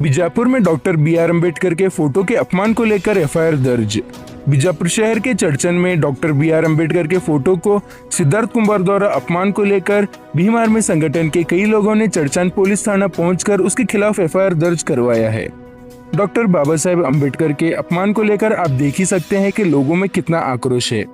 बीजापुर में doctor B are Ambedkar के photo के अपमान को लेकर एफआईआर दर्ज। बीजापुर शहर के चर्चन में डॉक्टर बी आर अंबेडकर के फ़ोटो को सिद्धार्थ कुमार द्वारा अपमान को लेकर भीम आर्मी संगठन के कई लोगों ने चर्चन पुलिस थाना पहुंचकर उसके खिलाफ एफआईआर दर्ज करवाया है। डॉक्टर बाबा साहेब अंबेडकर के अपमान को लेकर आप देख ही सकते हैं कि लोगों में कितना आक्रोश है।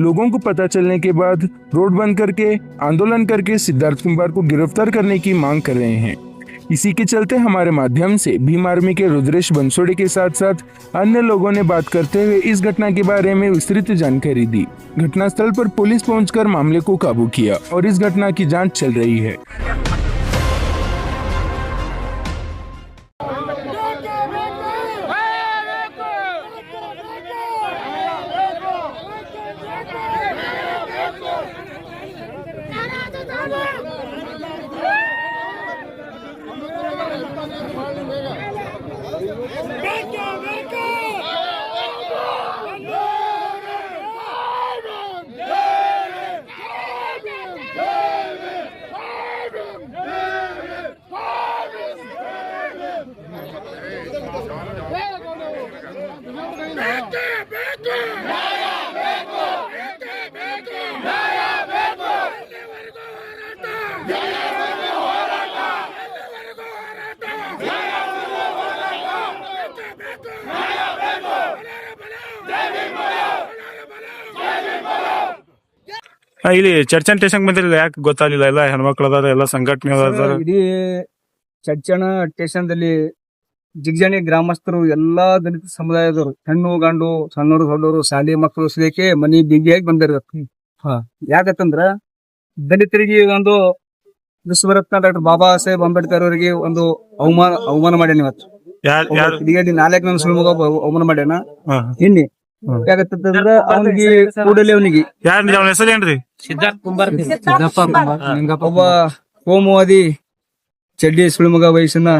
लोगों को पता चलने के बाद रोड बंद करके, आंदोलन करके सिद्धार्थ कुमार को गिरफ़्तार करने की मांग कर रहे हैं। इसी के चलते हमारे माध्यम से भीम आर्मी के रुद्रेश बंसोड़े के साथ साथ अन्य लोगों ने बात करते हुए इस घटना के बारे में विस्तृत जानकारी दी। घटनास्थल पर पुलिस पहुंचकर मामले को काबू किया और इस घटना की जाँच चल रही है। ಇಲ್ಲಿ ಚರ್ಚನ್ ಟೇಷನ್ ಬಂದಿಲ್ಲ ಯಾಕೆ ಗೊತ್ತಾಗಲಿಲ್ಲ? ಎಲ್ಲ ಹೆಣ್ಮಕ್ಳು ಅದಾರ ಎಲ್ಲ ಸಂಘಟನೆ ಅದಾರ. ಇಡೀ ದಲ್ಲಿ ಸ್ಟೇಷನ್ದಲ್ಲಿ ಜಿಗ್ಜಾಣಿ ಗ್ರಾಮಸ್ಥರು ಎಲ್ಲಾ ದಲಿತ ಸಮುದಾಯದವರು ಹೆಣ್ಣು ಗಂಡು ಸಣ್ಣವರು ದೊಡ್ಡವರು ಶಾಲೆ ಮಕ್ಕಳು ಸಿಗಕ್ಕೆ ಮನಿ ಬಿಗಿಯಾಗಿ ಬಂದಿರ ಯಾಕಂತಂದ್ರ ದಲಿತರಿಗೆ ಒಂದು ವಿಶ್ವರತ್ನ ಡಾಕ್ಟರ್ ಬಾಬಾ ಸಾಹೇಬ್ ಅಂಬೇಡ್ಕರ್ ಅವರಿಗೆ ಒಂದು ಅವಮಾನ ಅವಮಾನ ಮಾಡ್ಯಾನ ಇವತ್ತು. ಕಿಡಿಗೇಡಿ ನಾಲ್ಕು ನನ್ನ ಸುಳ್ಮಗ ಅವಮಾನ ಮಾಡ್ಯಾನ. ಹಾ. ಇನ್ನಿ ಯಾಕಂತಂದ್ರ ಅವನಿಗೆ ಕೂಡಲೇ ಅವನಿಗೆ ಯಾರ್ ಹೆಸರು ಏನ್ರಿ ಸಿದ್ಧಾರ್ಥ್ ಕುಂಬಾರ್ ಒಬ್ಬ ಕೋಮುವಾದಿ ಚಡ್ಡಿ ಸುಳಿಮಗ ವಯಸ್ಸಿನ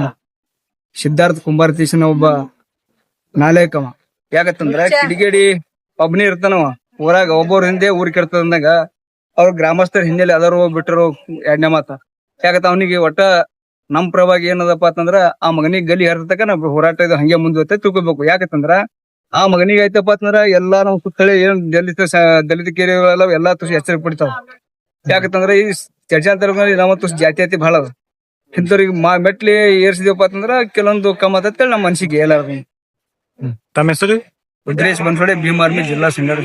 ಸಿದ್ಧಾರ್ಥ ಕುಂಬಾರ ತೀಸಿನ ಒಬ್ಬ ನಾಲೇಕವ. ಯಾಕತ್ತಂದ್ರ ಕಿಡಿಗೇಡಿ ಒಬ್ಬನೇ ಇರ್ತಾನವ. ಊರಾಗ ಒಬ್ಬವ್ರ ಹಿಂದೆ ಊರ್ ಕೆಡ್ತದಂದಾಗ ಅವ್ರ ಗ್ರಾಮಸ್ಥರ ಹಿನ್ನೆಲೆ ಅದಾರು ಬಿಟ್ಟರು ಎರಡನೇ ಮಾತ. ಯಾಕತ್ತ ಅವನಿಗೆ ಒಟ್ಟ ನಮ್ ಪ್ರಭಾಗ ಏನದಪ್ಪ ಅಂತಂದ್ರ ಆ ಮಗನಿಗೆ ಗಲಿ ಹರಿತಕ್ಕ ನಾವು ಹೋರಾಟ ಇದು ಹಂಗೆ ಮುಂದುವತ್ತೆ ತಿಳ್ಕೊಬೇಕು. ಯಾಕತ್ತಂದ್ರ ಆ ಮಗನಿಗೆ ಐತಪ್ಪ ಅಂತಂದ್ರ ಎಲ್ಲಾ ನಮ್ ಸುತ್ತಳಿ ಏನ್ ದಲಿತ ದಲಿತ ಕೇರಿಗಳೆಲ್ಲ ಎಲ್ಲಾ ತುಸಿ ಎಚ್ಚರಿಕೆ ಪಡಿತಾವ. ಯಾಕಂತಂದ್ರ ಈ ಚರ್ಚಾಂತರ ನಮ್ಮ ತುಸ್ ಜಾತ್ಯಾತಿ ಬಹಳ ಅದ ಇಂಥವ್ರಿಗೆ ಮಾ ಮೆಟ್ಲಿ ಏರ್ಸಿದೀವಪ್ಪ ಅಂತಂದ್ರ ಕೆಲವೊಂದು ಕಮ್ಮ ಹೇಳಿ ನಮ್ಮ ಮನ್ಸಿಗೆ ಎಲ್ಲಾರ್ದು ತಮ್ಮ ಹೆಸರು? ರುದ್ರೇಶ್ ಬನ್ಸೋಡೆ ಭೀಮ್ ಆರ್ಮಿ ಜಿಲ್ಲಾ ಸಿಂಗರ್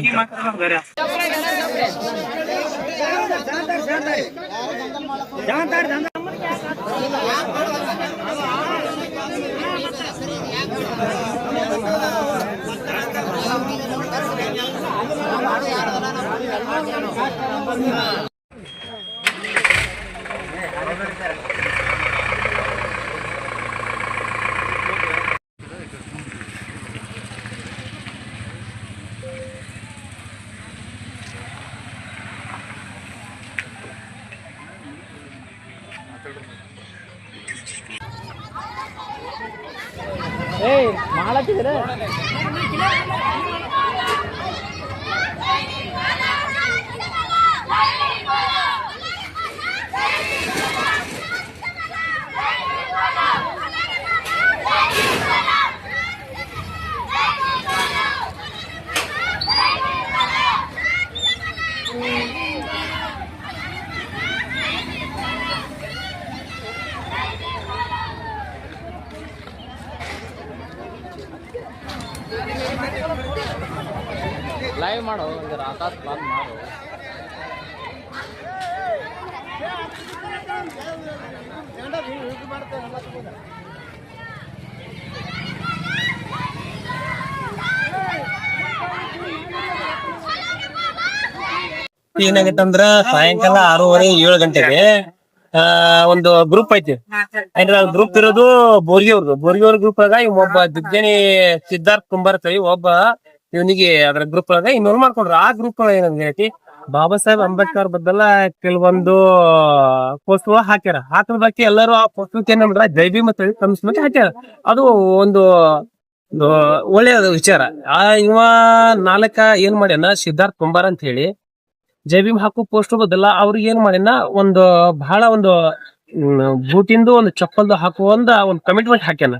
ஏய் மாலாச்சுக்கிறேன் ಲೈವ್ ಮಾಡು ಇದು ರಾಕಾತ್ ಬಂದ್ ಮಾಡು. ಏನಾಗತ್ತಂದ್ರ ಸಾಯಂಕಾಲ ಆರೂವರೆ, ಏಳು ಗಂಟೆಗೆ, ಆ, ಒಂದು ಗ್ರೂಪ್ ಐತಿ. ಅಂದ್ರೆ ಗ್ರೂಪ್ ಇರೋದು ಬೋರ್ಗಿ ಅವ್ರದ್ದು ಬೋರ್ಗಿ ಅವ್ರ ಗ್ರೂಪ್ ಒಳಗ ಇವ್ ಒಬ್ಬ ದಿಗ್ಜನಿ ಸಿದ್ಧಾರ್ಥ್ ಕುಂಬಾರ್ ಒಬ್ಬ ಇವನಿಗೆ ಅದ್ರ ಗ್ರೂಪ್ ಒಳಗ ಇನ್ನೊಂದು ಮಾಡ್ಕೊಂಡ್ರು. ಆ ಗ್ರೂಪ್ ಒಳಗ ಏನಂತ ಬಾಬಾ ಸಾಹೇಬ್ ಅಂಬೇಡ್ಕರ್ ಬದಲ ಕೆಲವೊಂದು ಪೋಸ್ಟ್ ಹಾಕ್ಯಾರ. ಹಾಕಿದ ಬಾಕಿ ಎಲ್ಲರೂ ಆ ಪೋಸ್ಟ್ ಏನ್ ಮಾಡ್ರ ಜೈ ಭೀಮ್ ಅಂತ ಹಾಕ್ಯಾರ. ಅದು ಒಂದು ಒಳ್ಳೆಯ ವಿಚಾರ. ಆ ಇವ ನಾಲ್ಕ ಏನ್ ಮಾಡ್ಯಾನ? ಸಿದ್ಧಾರ್ಥ್ ಕುಂಬಾರ್ ಅಂತ ಹೇಳಿ ಜೈ ಭೀಮ್ ಹಾಕೋ ಪೋಸ್ಟ್ ಬದಲ ಅವ್ರಿಗೆ ಏನ್ ಮಾಡ್ಯಾನ? ಒಂದು ಬಹಳ ಒಂದು ಬೂಟಿಂದು ಒಂದು ಚಪ್ಪಲ್ದು ಹಾಕುವ ಒಂದು ಕಮಿಟ್ಮೆಂಟ್ ಹಾಕ್ಯಾನ.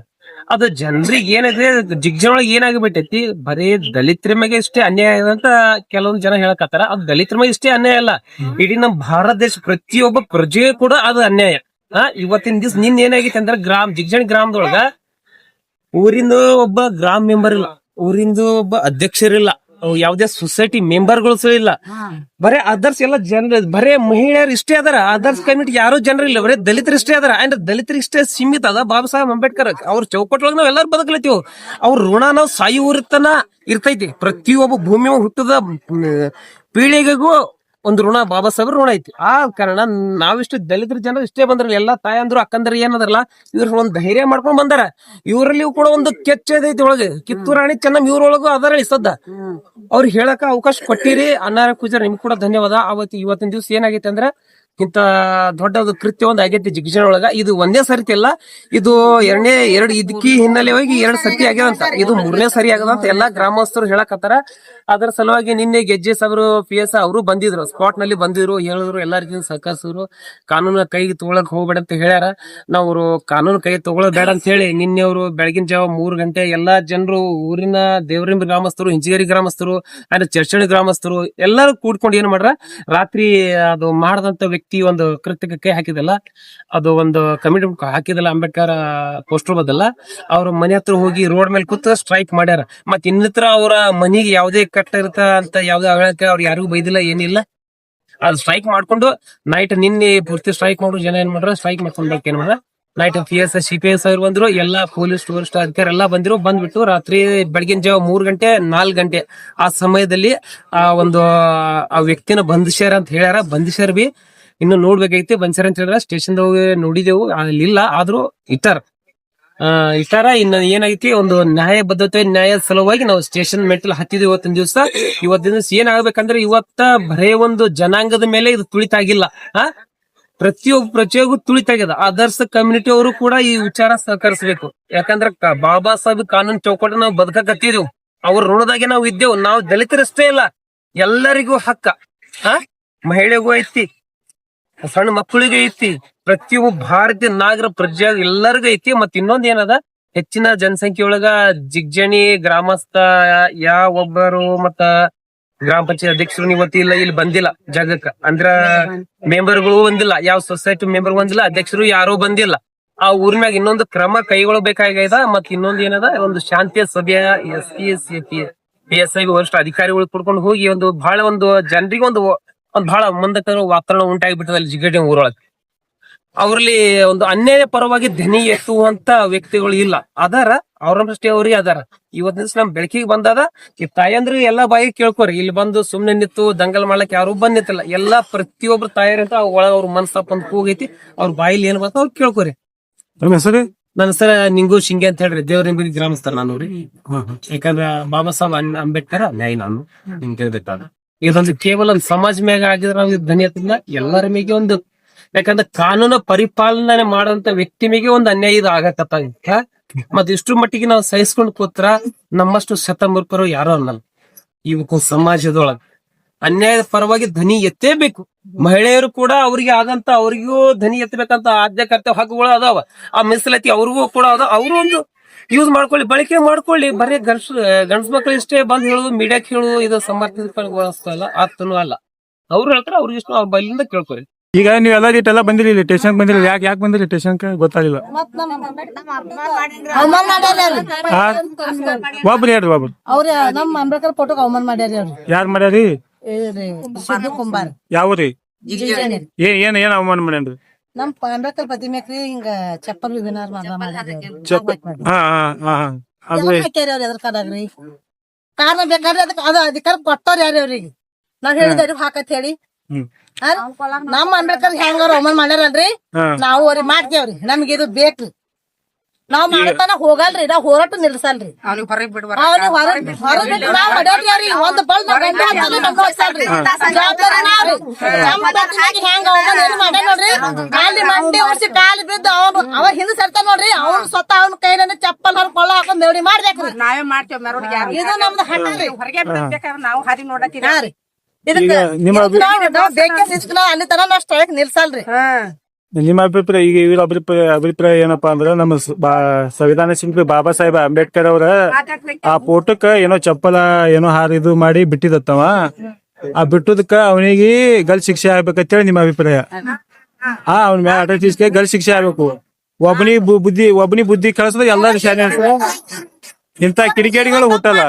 ಅದು ಜನರಿಗೆ ಏನಿದೆ ಜಿಗ್ಜನ್ ಏನಾಗಿಬಿಟ್ಟೈತಿ ಬರೀ ದಲಿತರ ಮ್ಯಾಗೆ ಇಷ್ಟೇ ಅನ್ಯಾಯ ಇದೆ ಅಂತ ಕೆಲವೊಂದು ಜನ ಹೇಳಕತ್ತಾರ. ಅದು ದಲಿತರ ಮ್ಯಾಗೆ ಇಷ್ಟೇ ಅನ್ಯಾಯ ಅಲ್ಲ. ಇಡೀ ನಮ್ ಭಾರತ ದೇಶ ಪ್ರತಿಯೊಬ್ಬ ಪ್ರಜೆ ಕೂಡ ಅದು ಅನ್ಯಾಯ. ಆ ಇವತ್ತಿನ ದಿವಸ ನಿನ್ ಏನಾಗಿತ್ತು ಅಂದ್ರೆ ಗ್ರಾಮ ಜಿಗ್ಜಣ ಗ್ರಾಮದೊಳಗ ಊರಿಂದ ಒಬ್ಬ ಗ್ರಾಮ ಮೆಂಬರ್ ಇಲ್ಲ ಊರಿಂದ ಒಬ್ಬ ಅಧ್ಯಕ್ಷರಿಲ್ಲ. ಯಾವ್ದೇ ಸೊಸೈಟಿ ಮೆಂಬರ್ಗಳು ಸಹ ಇಲ್ಲ. ಬರೇ ಅದರ್ಸ್ ಎಲ್ಲ ಜನರ ಬರೇ ಮಹಿಳೆಯರು ಇಷ್ಟೇ ಅದಾರ. ಅದರ್ಸ್ ಕಮಿಟಿ ಯಾರು ಜನರಿಲ್ಲ ಬರೇ ದಲಿತರು ಇಷ್ಟೇ ಅದಾರ. ಅಂಡ್ ದಲಿತರು ಇಷ್ಟೇ ಸೀಮಿತ ಅದ ಬಾಬಾ ಸಾಹೇಬ್ ಅಂಬೇಡ್ಕರ್. ಅವ್ರ ಚೌಕಟ್ಟೊಳಗ ನಾವ್ ಎಲ್ಲಾರು ಬದುಕಲತ್ತೀವಿ. ಅವ್ರ ಋಣ ನಾವು ಸಾಯುವ ಇರ್ತೈತಿ. ಪ್ರತಿಯೊಬ್ಬ ಭೂಮಿ ಹುಟ್ಟದ ಪೀಳಿಗೆಗೂ ಒಂದು ಋಣ ಬಾಬಾ ಸಾಹೇಬ್ರ ಋಣ ಐತಿ. ಆ ಕಾರಣ ನಾವಿಷ್ಟು ದಲಿತರ ಜನರು ಇಷ್ಟೇ ಬಂದ್ರಲ್ಲ, ಎಲ್ಲಾ ತಾಯಂದ್ರು, ಅಕ್ಕಂದ್ರ ಏನದ್ರಲ್ಲ, ಇವ್ರ ಒಂದು ಧೈರ್ಯ ಮಾಡ್ಕೊಂಡ್ ಬಂದಾರ. ಇವರಲ್ಲಿ ಕೂಡ ಒಂದು ಕೆಚ್ಚದೈತಿ ಒಳಗೆ ಕಿತ್ತೂರ್ ರಾಣಿ ಚೆನ್ನಮ್ಮ ಇವ್ರೊಳಗೂ ಅದರ ಸದ್ದ. ಅವ್ರಿಗೆ ಹೇಳಕ ಅವಕಾಶ ಕೊಟ್ಟಿರಿ. ಅನ್ನಾರ ಪೂಜಾರಿ ನಿಮ್ಗೆ ಕೂಡ ಧನ್ಯವಾದ. ಅವತ್ತು ಇವತ್ತಿನ ದಿವಸ ಏನಾಗೈತೆ ಅಂದ್ರೆ ಇಂತ ದೊಡ್ಡದು ಕೃತ್ಯ ಒಂದು ಆಗೈತಿ ಜಿಗ್ಜನ ಒಳಗ. ಇದು ಒಂದೇ ಸರ್ತಿ ಅಲ್ಲ, ಇದು ಎರಡನೇ, ಎರಡು ಇದಕ್ಕಿ ಹಿನ್ನೆಲೆ ಹೋಗಿ ಎರಡ್ ಸತಿ ಆಗ್ಯಾವಂತ ಇದು ಮೂರನೇ ಸರಿ ಆಗದಂತ ಎಲ್ಲಾ ಗ್ರಾಮಸ್ಥರು ಹೇಳಕತ್ತಾರ. ಅದರ ಸಲುವಾಗಿ ನಿನ್ನೆ ಗೆಜ್ಜೆ ಸಾವಿರ ಪಿ ಎಸ್ ಅವರು ಬಂದಿದ್ರು. ಸ್ಪಾಟ್ನಲ್ಲಿ ಬಂದಿದ್ರು, ಹೇಳಿದ್ರು ಎಲ್ಲರಿಗೂ ಸಹಕರಿಸಿದ್ರು. ಕಾನೂನು ಕೈಗೆ ತಗೊಳಕ್ ಹೋಗ್ಬೇಡ ಅಂತ ಹೇಳ್ಯಾರ. ನಾವು ಅವ್ರು ಕಾನೂನು ಕೈ ತಗೊಳ್ಳೋದು ಬೇಡ ಅಂತ ಹೇಳಿ ನಿನ್ನೆ ಅವರು ಬೆಳಗಿನ ಜಾವ ಮೂರು ಗಂಟೆ ಎಲ್ಲಾ ಜನರು ಊರಿನ ದೇವರಿಂಬ ಗ್ರಾಮಸ್ಥರು, ಹಿಂಜಗೇರಿ ಗ್ರಾಮಸ್ಥರು ಅಂದ್ರೆ ಚರ್ಚಣಿ ಗ್ರಾಮಸ್ಥರು ಎಲ್ಲರೂ ಕೂಡ್ಕೊಂಡು ಏನ್ ಮಾಡ್ರ? ರಾತ್ರಿ ಅದು ಮಾಡದಂತ ವ್ಯಕ್ತಿ ಒಂದು ಕೃತ್ಯಕ್ಕೆ ಹಾಕಿದಲ್ಲ. ಅದು ಒಂದು ಕಮಿಟಿ ಹಾಕಿದಲ್ಲ ಅಂಬೇಡ್ಕರ್ ಪೋಸ್ಟರ್ ಬದಲ್ಲ, ಅವ್ರ ಮನೆ ಹತ್ರ ಹೋಗಿ ರೋಡ್ ಮೇಲೆ ಕೂತ ಸ್ಟ್ರೈಕ್ ಮಾಡ್ಯಾರ. ಮತ್ ಇನ್ನಿತರ ಅವರ ಮನಿಗೆ ಯಾವುದೇ ಕಟ್ಟ ಇರ್ತ ಅಂತ ಯಾವ್ದೇ ಅವಳಕ್ಕೆ ಅವ್ರು ಯಾರಿಗೂ ಬೈದಿಲ್ಲ, ಏನಿಲ್ಲ. ಅದು ಸ್ಟ್ರೈಕ್ ಮಾಡ್ಕೊಂಡು ನೈಟ್ ನಿನ್ನೆ ಪೂರ್ತಿ ಸ್ಟ್ರೈಕ್ ಮಾಡ್ರು ಜನ ಏನ್ ಮಾಡ್ರ, ಸ್ಟ್ರೈಕ್ ಮಾಡ್ಕೊಂಡ್ ಏನ್ ಮಾಡ್ರ? Night P S, C P S ಅವ್ರು ಬಂದ್ರು, ಎಲ್ಲಾ ಪೊಲೀಸ್ ಟೂರಿಸ್ಟ್ ಅಧಿಕಾರಿ ಎಲ್ಲಾ ಬಂದಿರು, ಬಂದ್ಬಿಟ್ಟು ರಾತ್ರಿ ಬೆಳಗಿನ ಜಾವ ಮೂರ್ ಗಂಟೆ, ನಾಲ್ಕು ಗಂಟೆ ಆ ಸಮಯದಲ್ಲಿ ಆ ಒಂದು ಆ ವ್ಯಕ್ತಿನ ಬಂಧಿಸ್ಯಾರ ಅಂತ ಹೇಳ್ಯಾರ. ಬಂಧಿಸ್ಯಾರ ಬಿ ಇನ್ನು ನೋಡ್ಬೇಕಾಗಿತ್ತು ಬನ್ಸರ್ ಅಂತ ಹೇಳಿದ್ರೆ ಸ್ಟೇಷನ್ ನೋಡಿದೆವು, ಅಲ್ಲಿ ಇಲ್ಲ, ಆದ್ರೂ ಇಟ್ಟಾರ. ಇಟ್ಟಾರ, ಇನ್ನ ಏನಾಗೈತಿ ಒಂದು ನ್ಯಾಯ ಬದ್ಧತೆ, ನ್ಯಾಯ ಸಲುವಾಗಿ ನಾವು ಸ್ಟೇಷನ್ ಮೆಟ್ಟಲು ಹತ್ತಿದ್ವಿ ಇವತ್ತಿನ ದಿವಸ. ಇವತ್ತಿನ ದಿವಸ ಏನಾಗ್ಬೇಕಂದ್ರೆ ಇವತ್ತ ಬರೇ ಒಂದು ಜನಾಂಗದ ಮೇಲೆ ಇದು ತುಳಿತಾಗಿಲ್ಲ, ಆ? ಪ್ರತಿಯೊಬ್ಬ ಪ್ರತಿಯೊಬ್ಬ ತುಳಿತಾಗಿದೆ ಅದರ್ಸ್ ಕಮ್ಯುನಿಟಿ ಅವರು ಕೂಡ ಈ ವಿಚಾರ ಸಹಕರಿಸಬೇಕು. ಯಾಕಂದ್ರ ಬಾಬಾ ಸಾಹೇಬ್ ಕಾನೂನು ಚೌಕಟ್ಟು ನಾವು ಬದುಕಕತ್ತಿದೆವು ಅವ್ರ ಋಣದಾಗೆ ನಾವು ಇದ್ದೇವು. ನಾವು ದಲಿತರಷ್ಟೇ ಇಲ್ಲ. ಎಲ್ಲರಿಗೂ ಹಕ್ಕ, ಆ? ಮಹಿಳೆಗೂ ಐತಿ. ಸಣ್ಣ ಮಕ್ಕಳಿಗೆ ಐತಿ. ಪ್ರತಿಯೊಬ್ಬ ಭಾರತೀಯ ನಾಗರ ಪ್ರಜೆ ಎಲ್ಲರಿಗೂ ಐತಿ. ಮತ್ ಇನ್ನೊಂದ್ ಏನದ? ಹೆಚ್ಚಿನ ಜನಸಂಖ್ಯೆ ಒಳಗ ಜಿಗ್ಜಣಿ, ಗ್ರಾಮಸ್ಥ ಯಾವ ಒಬ್ಬರು ಮತ್ತ ಗ್ರಾಮ ಪಂಚಾಯತ್ ಅಧ್ಯಕ್ಷರು ಇವತ್ತು ಇಲ್ಲ, ಇಲ್ಲಿ ಬಂದಿಲ್ಲ ಜಾಗಕ್ಕ. ಅಂದ್ರ ಮೆಂಬರ್ಗಳು ಬಂದಿಲ್ಲ ಯಾವ ಸೊಸೈಟಿ ಮೆಂಬರ್ ಬಂದಿಲ್ಲ ಅಧ್ಯಕ್ಷರು ಯಾರು ಬಂದಿಲ್ಲ. ಆ ಊರಿನಾಗ ಇನ್ನೊಂದು ಕ್ರಮ ಕೈಗೊಳ್ಳಬೇಕಾಗ್ಯದ. ಮತ್ ಇನ್ನೊಂದ್ ಏನದ? ಒಂದು ಶಾಂತಿಯ ಸಭೆಯ S P S P S I ವರಿಷ್ಠ ಅಧಿಕಾರಿಗಳು ಕುಡ್ಕೊಂಡು ಹೋಗಿ ಒಂದು ಬಹಳ ಒಂದು ಜನರಿಗೆ ಒಂದು ಒಂದ್ ಬಹಳ ಮುಂದಕ್ಕೆ ವಾತಾವರಣ ಉಂಟಾಗಿಬಿಟ್ಟದೆ ಅಲ್ಲಿ ಜಿಗಡಿ ಊರೊಳಗೆ. ಅವರಲ್ಲಿ ಒಂದು ಅನ್ಯಾಯ ಪರವಾಗಿ ಧ್ವನಿ ಎತ್ತುವಂತ ವ್ಯಕ್ತಿಗಳು ಇಲ್ಲ. ಅದಾರ ಅವ್ರಷ್ಟೇ ಅವ್ರಿಗೆ ಅದಾರ. ಇವತ್ತಿನ ದಿವಸ ನಮ್ ಬೆಳಕಿಗೆ ಬಂದದ ಈ ತಾಯಂದ್ರ ಎಲ್ಲಾ ಬಾಯಿ ಕೇಳ್ಕೊರಿ. ಇಲ್ಲಿ ಬಂದು ಸುಮ್ನೆ ನಿಂತು ದಂಗಲ್ ಮಾಡ್ಲಕ್ ಯಾರು ಬಂದ್ ನಿಂತಿಲ್ಲ ಎಲ್ಲಾ ಪ್ರತಿಯೊಬ್ರು ತಾಯರಂತ ಒಳಗ ಅವ್ರ ಮನ್ಸಪ್ಪ ಅಂತ ಕೂಗೈತಿ. ಅವ್ರ ಬಾಯಿಲಿ ಏನ್ ಬರ್ತಾವ ಅವ್ರು ಕೇಳ್ಕೊರಿ. ನಿಮ್ಮ ಹೆಸರು? ನನ್ನ ಹೆಸರ ನಿಂಗು ಶಿಂಗೆ ಅಂತ ಹೇಳ್ರಿ. ದೇವ್ರ ಗ್ರಾಮಸ್ಥರ ನಾನು ರೀ. ಯಾಕಂದ್ರ ಬಾಬಾ ಸಾಹೇಬ್ ಅಂಬೇಡ್ಕರ್ ನ್ಯಾಯ ನಾನು. ನಿಮ್ಗೆ ಹೇಳ್ಬೇಕಾದ ಇದೊಂದು ಕೇವಲ ಸಮಾಜ ಮ್ಯಾಗ ಆಗಿದ್ರೆ ನಾವು ಧ್ವನಿ ಎತ್ತಲ್ಲ ಎಲ್ಲರ ಮೇಗೆ ಒಂದು, ಯಾಕಂದ್ರೆ ಕಾನೂನು ಪರಿಪಾಲನೆ ಮಾಡುವಂತ ವ್ಯಕ್ತಿ ಮೇಗೆ ಒಂದು ಅನ್ಯಾಯ ಇದು ಆಗತ್ತ ಮತ್ ಇಷ್ಟು ಮಟ್ಟಿಗೆ ನಾವು ಸಹಿಸ್ಕೊಂಡ್ ಕೂತ್ರ ನಮ್ಮಷ್ಟು ಶತಮೂರ್ಖರು ಯಾರು ಅನ್ನಲ್ಲ. ಇವತ್ತು ಸಮಾಜದೊಳಗ ಅನ್ಯಾಯದ ಪರವಾಗಿ ಧ್ವನಿ ಎತ್ತೇಬೇಕು. ಮಹಿಳೆಯರು ಕೂಡ ಅವ್ರಿಗೆ ಆದಂತ ಅವ್ರಿಗೂ ಧ್ವನಿ ಎತ್ತಬೇಕಂತ ಆದ್ಯ ಕರ್ತವ್ಯ ಹಕ್ಕುಗಳು ಅದಾವ. ಆ ಮೀಸಲಾತಿ ಅವ್ರಿಗೂ ಕೂಡ ಅದಾವ ಅವರು ಒಂದು ಯೂಸ್ ಮಾಡ್ಕೊಳ್ಳಿ ಬಳಕೆ ಮಾಡ್ಕೊಳ್ಳಿ. ಬರೀ ಗಂಡ್ಸ್ ಗಂಡ್ಸ್ ಮಕ್ಳು ಇಷ್ಟೇ ಬಂದ್ ಹೇಳುದು ಮೀಡಿಯಾಕ್ ಹೇಳುದು ಇದು ಸಮರ್ಥಿಸಿಕೊಳ್ಳಲ್ಲ ಆತನು ಅಲ್ಲ. ಅವ್ರು ಹೇಳ್ತಾರೆ ಅವ್ರಿಗೆ ಇಷ್ಟ ಅವ್ರ ಬಲ್ಲಿಂದ ಕೇಳ್ಕೊರಿ ಈಗ ನೀವು ಎಲ್ಲ ಇಟ್ಟೆಲ್ಲ ಬಂದಿರಿ ಟೇಷನ್ ಬಂದಿರಲಿಲ್ಲ ಬಂದಿರಿ ಯಾಕೆ ಯಾಕೆ ಬಂದಿರಿ ಟೇಷನ್ ಗೊತ್ತಾಗಿಲ್ಲ ಒಬ್ರು ಹೇಳ್ರಿ ಒಬ್ರು. ಅವ್ರ ನಮ್ಮ ಅಂಬೇಡ್ಕರ್ ಫೋಟೋ ಅವಮಾನ ಮಾಡ್ಯಾರ ಅವ್ರು. ಯಾರ್ ಮಾಡ್ಯಾರಿ? ಸಿದ್ದು ಕುಂಬಾರ್ ಯಾವ ರೀ ಏ ಏನ್ ಏನ್ ಅವಮಾನ ಮಾಡ್ಯಾನ್ರಿ? ನಮ್ ಪಾಂಡ್ರಕಲ್ ಪ್ರತಿಮೆಕ್ರಿ ಹಿಂಗ ಚಪ್ಪಲ್ ವಿನಾರ್ ಮಾಡ್ಯಾರ ಹಾ ಹಾ ಹಾ ಹಾ. ಅಂದ್ರೆ ಅವ್ರ ಕಾಲಾಗ್ರಿ ಕಾರಣ ಬೇಕಾದ್ರೆ ಅದಕ್ಕೆ ಅದ ಅಧಿಕಾರ ಕೊಟ್ಟವ್ರ ಯಾರು ಅವ್ರಿಗೆ ನಾವ್ ಹೇಳಿದ್ರಿ ಹಾಕತ್ ಹೇಳಿ. ನಮ್ ಅಂಬೇಡ್ಕರ್ ಹೆಂಗ ಅವಮಾನ ಮಾಡ್ಯಾರಲ್ರಿ? ನಾವು ಅವ್ರಿಗೆ ಮಾಡ್ತೇವ್ರಿ. ನಮ್ಗೆ ಇದು ಬೇಕ್ರಿ. ನಾವ್ ಮಾಡತನ ಹೋಗಲ್ರಿ ನಾವ್ ಹೋರಾಟ ನಿಲ್ಸಲ್ರಿ. ಅವ್ನಿಗೆ ಹೊರಗ್ ಹೊರಗ್ ಹೊರಗ್ ಬಿಟ್ಟು ನಾವ್ ಹೊಡ್ಯಾಡ್ರಿ ಅವ್ರಿಗೆ ಒಂದ್ ಬಲ್ ನಾವ್ ಗಂಟೆ ಹಾಕ್ತೇನೆ ನಮ್ಗ್ ಹೋಗ್ಸಲ್ರಿ. ಜವಾಬ್ದಾರಿ ನಾವ್ರಿ. ನಮ್ಮ ಪ್ರತಿಮೆಗೆ ಹೆಂಗ ಅವಮಾನ ಏನ್ ಮಾಡ್ಯಾನ ನೋಡ್ರಿ? ಕಾಲಿ ಮಂಡಿ ಉರ್ಸಿ ಕಾಲಿ ಬಿದ್ದು ಅವನು ಅವ ಹಿಂದ್ ಸರ್ತಾನ ನೋಡ್ರಿ ಅವ್ನ ಸ್ವತಃ ಅವ್ನ ಕೈನ ಚಪ್ಪಲ್ ಹೊರ ಕೊಳ್ಳ ಹಾಕೊಂಡ್ ದೇವ್ರಿ ಮಾಡ್ಬೇಕ್ರಿ. ನಾವೇ ಮಾಡ್ತೇವ್ ಮೆರವಣಿಗೆ ಯಾರು ಇದು ನಮ್ದು ಹೊರಗೆ ಬಿಡ್ಬೇಕಾದ್ರೆ ನಾವು ಹಾದಿ ಇದಕ್ಕ ಬೇಕೇ ಅಲ್ಲಿ ತನ ನಾವ್ ಸ್ಟ್ರೈಕ್ ನಿಲ್ಸಲ್ರಿ. ನಿಮ್ಮ ಅಭಿಪ್ರಾಯ, ಈಗ ಇವ್ರ ಅಭಿಪ್ರಾಯ ಅಭಿಪ್ರಾಯ ಏನಪ್ಪಾ ಅಂದ್ರೆ ನಮ್ಮ ಸಂವಿಧಾನ ಶಿಲ್ಪಿ ಬಾಬಾ ಸಾಹೇಬ್ ಅಂಬೇಡ್ಕರ್ ಅವರ ಆ ಫೋಟೋಕ್ಕ ಏನೋ ಚಪ್ಪಲ ಏನೋ ಹಾರ ಇದು ಮಾಡಿ ಬಿಟ್ಟಿದತ್ತವ. ಆ ಬಿಟ್ಟದಕ್ಕ ಅವನಿಗೆ ಗಲ್ ಶಿಕ್ಷೆ ಆಗ್ಬೇಕಂತೇಳಿ ನಿಮ್ಮ ಅಭಿಪ್ರಾಯ. ಹಾ, ಅವ್ನ ಮ್ಯಾಲ ಅಟಲ್ ಗಲ್ ಶಿಕ್ಷೆ ಆಗ್ಬೇಕು. ಒಬ್ಬನಿ ಬುದ್ಧಿ ಒಬ್ಬನಿ ಬುದ್ಧಿ ಕಳ್ಸದ ಎಲ್ಲಾರು ಶಾಲೆ ಇಂತ ಕಿಡಿಗೇಡಿಗಳು ಹುಟ್ಟಲ್ಲ.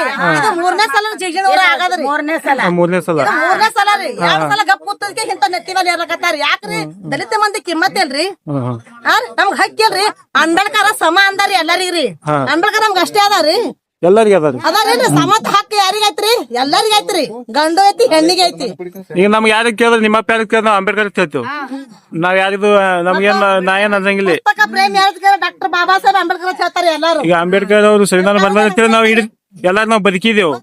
ಮಾಡ್ತಾನ್ರಿ ಇದು ಮೂರನೇ ಸಲ ಜಿಗಿನ ಆಗದ್ರಿ? ಮೂರನೇ ಸಲ. ಮೂರನೇ ಸಲ. ಮೂರನೇ ಸಲ ರೀ. ಎರಡ್ ಸಲ ಗಪ್ ಕೂತದಕ್ಕೆ ಇಂತ ನೆತ್ತಿ ಮೇಲೆ ಏರ್ಲಕತ್ತಾರ ಯಾಕ್ರಿ ದಲಿತ ಮಂದಿ ಕಿಮ್ಮತ್ ಇಲ್ರಿ ಹಾ ನಮ್ಗ್ ಹಕ್ಕಿ ಇಲ್ರಿ ಅಂಬೇಡ್ಕರ್ ಸಮ ಅಂದಾರಿ ಎಲ್ಲರಿಗ್ರಿ. ಅಂಬೇಡ್ಕರ್ ನಮ್ಗ ಅಷ್ಟೇ ಅದಾರಿ ಎಲ್ಲರಿಗೆ ಅದ ಅದಾರೇನ್ರಿ ಸಮತ ಹಕ್ಕು ಯಾರಿಗೈತ್ರಿ ಎಲ್ಲರಿಗ ಐತ್ರಿ ಗಂಡು ಐತಿ ಹೆಣ್ಣಿಗೆ ಐತಿ. ಈಗ ನಮ್ಗೆ ಯಾರಿಗೆ ಕೇಳಿದ್ರೆ ನಿಮ್ಮ ಅಪ್ಪ ಯಾರಿಗೆ ಕೇಳಿದ್ರೆ ಅಂಬೇಡ್ಕರ್ ಕೇಳ್ತೀವಿ. ನಾವ್ ಯಾರಿದು ನಮ್ಗೇನ್ ನಾ ಏನ್ ಯಾರಿಗ ಡಾಕ್ಟರ್ ಬಾಬಾ ಸಾಹೇಬ್ ಅಂಬೇಡ್ಕರ್ ಹೇಳ್ತಾರೆ ಎಲ್ಲಾರು. ಈಗ ಅಂಬೇಡ್ಕರ್ ಅವರು ಸಂವಿಧಾನ ಬಂದ್ರೆ ನಾವ್ ನಾವು ಹಿಡಿ ಎಲ್ಲಾರು ನಾವ್ ಬದುಕಿದೆವು.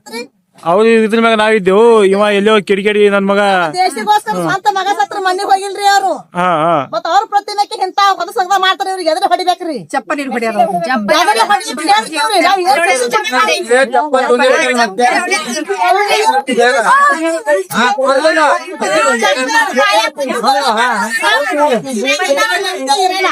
ಅವ್ರು ಇದ್ರ ಮ್ಯಾಗ ನಾವಿದ್ದೆವು. ಇವ ಎಲ್ಲೋ ಕಿಡಿಗೇಡಿ ನನ್ ಮಗ. ದೇಶಗೋಸ್ಕರ ಸ್ವಂತ ಮಗ ಸತ್ರ ಮನೆಗ್ ಹೋಗಿಲ್ರಿ ಅವ್ರು. ಹಾ ಹಾ. ಮತ್ತ ಅವ್ರ ಪ್ರತಿನಕ್ಕೆ ಇಂತ ಮಾಡ್ತಾರೆ ಇವ್ರಿಗೆ. ಎದ್ರ ಹೊಡಿಬೇಕ್ರಿ. ಚಪ್ಪಲಿ ಹೊಡಿಯೋದು ಎದ್ರ ಹೊಡಿ- ಹೇಳ್ತೀವ್ರಿ, ನಾವ್ ಏನ್ ಇರಲ್ಲ.